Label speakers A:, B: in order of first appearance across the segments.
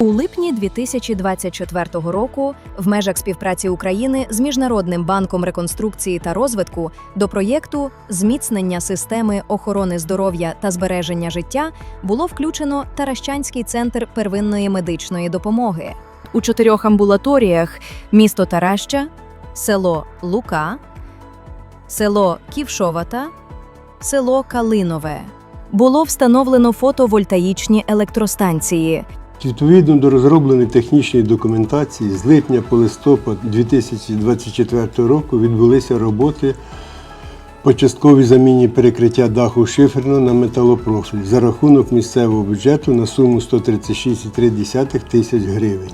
A: У липні 2024 року в межах співпраці України з Міжнародним банком реконструкції та розвитку до проєкту зміцнення системи охорони здоров'я та збереження життя було включено Таращанський центр первинної медичної допомоги у чотирьох амбулаторіях: місто Тараща, село Лука, село Ківшовата, село Калинове. Було встановлено фотовольтаїчні електростанції,
B: Відповідно до розробленої технічної документації, з липня по листопад 2024 року відбулися роботи по частковій заміні перекриття даху шиферно на металопрофіль за рахунок місцевого бюджету на суму 136,3 тисяч гривень.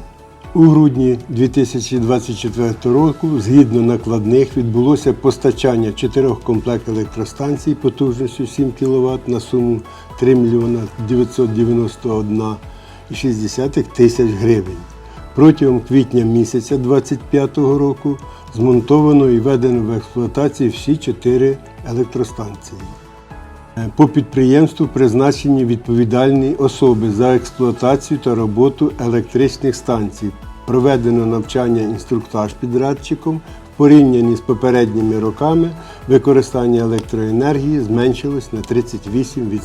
B: У грудні 2024 року, згідно накладних, відбулося постачання чотирьох комплект електростанцій потужністю 7 кВт на суму 3 мільйона 991,6 тисяч гривень. Протягом квітня місяця 2025 року змонтовано і введено в експлуатацію всі чотири електростанції. Е, По підприємству призначені відповідальні особи за експлуатацію та роботу електричних станцій. Проведено навчання інструктаж підрядчиком. В порівнянні з попередніми роками використання електроенергії зменшилось на 38%.